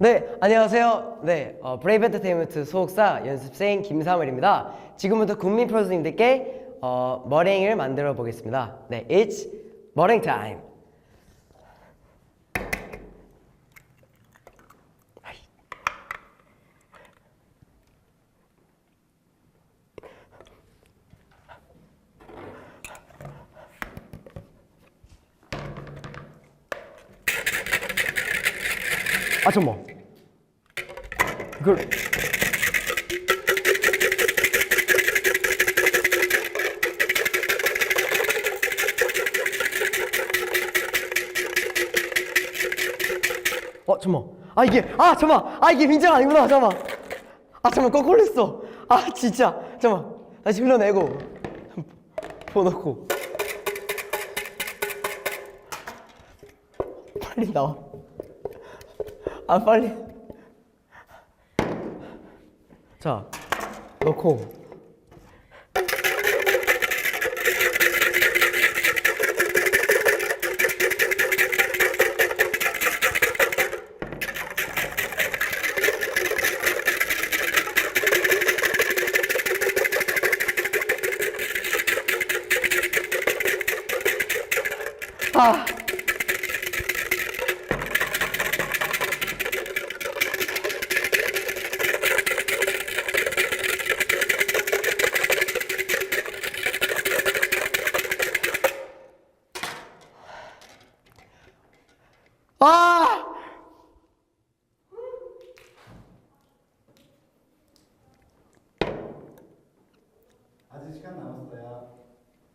네, 안녕하세요. 네, 어, 브레이브 엔터테인먼트 소속사 연습생 김사물입니다. 지금부터 국민 프로듀서님들께 어, 머랭을 만들어 보겠습니다. 네, it's 머랭 타임. 아, 잠깐만. 이걸 어 잠만. 아 이게 아 잠만. 아 이게 빈장 아니구나. 잠만. 아 잠만. 거꾸로 했어. 아 진짜. 잠만. 다시 흘러내고. 보놓고 빨리 나와 아 빨리 자 넣고 아 아! 아직 시간 남았어요.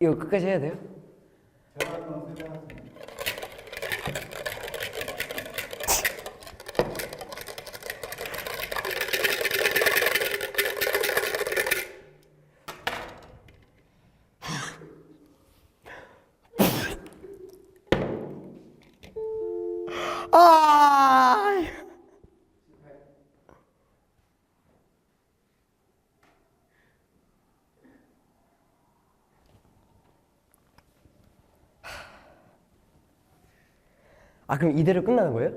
이거 끝까지 해야 돼요? 제가 그럼 세배하겠습니다. 아! 아 그럼 이대로 끝나는 거예요?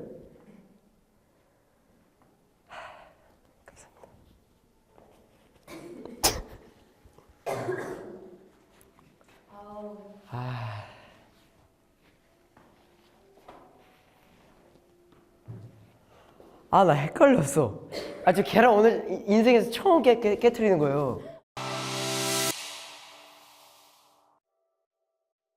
아나 헷갈렸어. 아 저 계란 오늘 이- 인생에서 처음 깨, 깨, 깨트리는 거예요.